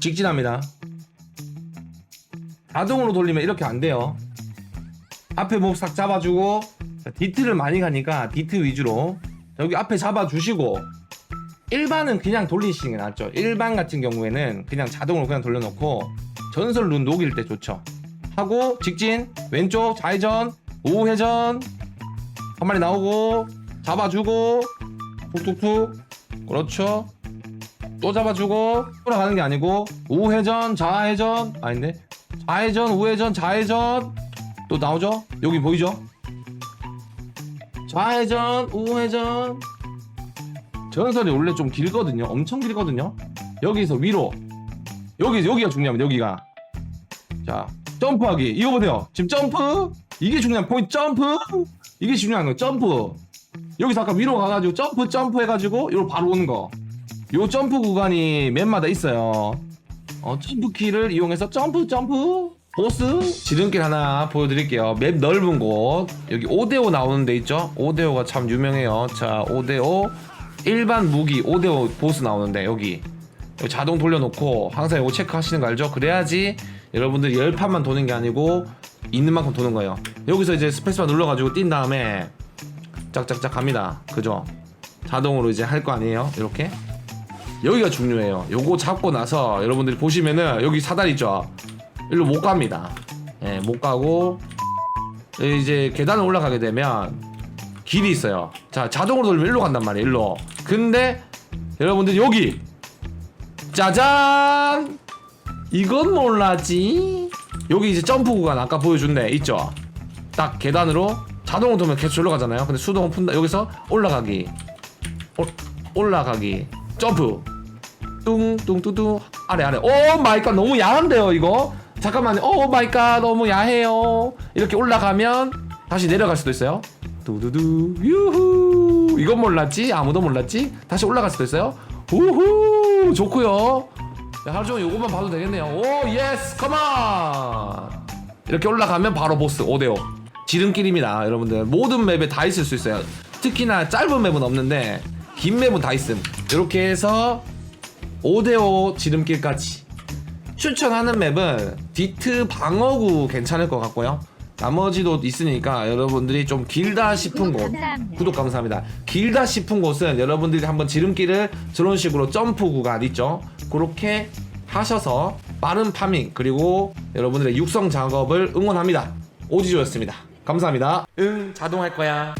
직진합니다. 자동으로 돌리면 이렇게 안 돼요. 앞에 목 싹 잡아주고 자, 디트를 많이 가니까 디트 위주로 여기 앞에 잡아주시고 일반은 그냥 돌리시는 게 낫죠. 일반 같은 경우에는 그냥 자동으로 그냥 돌려놓고 전설 룬 녹일 때 좋죠. 하고 직진 왼쪽 좌회전 우회전 한 마리 나오고 잡아주고 툭툭툭 그렇죠. 또 잡아주고 돌아가는 게 아니고 우회전 좌회전. 아닌데 좌회전 우회전 좌회전. 또 나오죠? 여기 보이죠? 좌회전 우회전. 전설이 원래 좀 길거든요. 엄청 길거든요. 여기서 위로. 여기 여기가 중요합니다. 여기가. 자 점프하기. 이거 보세요. 지금 점프? 이게 중요한 포인트. 점프? 이게 중요한 거예요 점프. 여기서 아까 위로 가가지고 점프 점프 해가지고 이로 바로 오는 거 요 점프 구간이 맨마다 있어요. 어, 점프 키를 이용해서 점프 점프 보스 지름길 하나 보여드릴게요. 맵 넓은 곳 여기 5대5 나오는 데 있죠? 5대5가 참 유명해요. 자 5대5 일반 무기 5대5 보스 나오는데 여기 자동 돌려놓고 항상 이거 체크하시는 거 알죠? 그래야지 여러분들이 열 판만 도는 게 아니고 있는 만큼 도는 거예요. 여기서 이제 스페이스바 눌러가지고 뛴 다음에 짝짝짝 갑니다. 그죠? 자동으로 이제 할 거 아니에요? 이렇게 여기가 중요해요. 요거 잡고 나서 여러분들이 보시면은 여기 사다리 있죠. 일로 못 갑니다. 예, 못 가고 이제 계단을 올라가게 되면 길이 있어요. 자, 자동으로 돌리면 일로 간단 말이에요. 일로. 근데 여러분들 여기 짜잔! 이건 몰라지. 여기 이제 점프 구간 아까 보여준 데 있죠. 딱 계단으로 자동으로 돌면 계속 올라가잖아요. 근데 수동을 푼다. 여기서 올라가기. 올, 올라가기. 점프. 뚱뚱뚱뚱. 아래 아래. 오 마이 갓 너무 야한데요 이거? 잠깐만요. 오 마이 갓 너무 야해요. 이렇게 올라가면 다시 내려갈 수도 있어요. 두두두 유후. 이건 몰랐지? 아무도 몰랐지? 다시 올라갈 수도 있어요. 우후. 좋고요. 야, 하루 종일 요것만 봐도 되겠네요. 오 예스 컴온 이렇게 올라가면 바로 보스 5대5 지름길입니다 여러분들. 모든 맵에 다 있을 수 있어요. 특히나 짧은 맵은 없는데 긴 맵은 다 있음. 이렇게 해서 5대5 지름길까지 추천하는 맵은 디트 방어구 괜찮을 것 같고요. 나머지도 있으니까 여러분들이 좀 길다 싶은 곳. 감사합니다. 구독 감사합니다. 길다 싶은 곳은 여러분들이 한번 지름길을 저런 식으로 점프 구간 있죠. 그렇게 하셔서 빠른 파밍 그리고 여러분들의 육성 작업을 응원합니다. 오지조였습니다. 감사합니다. 응 자동 할 거야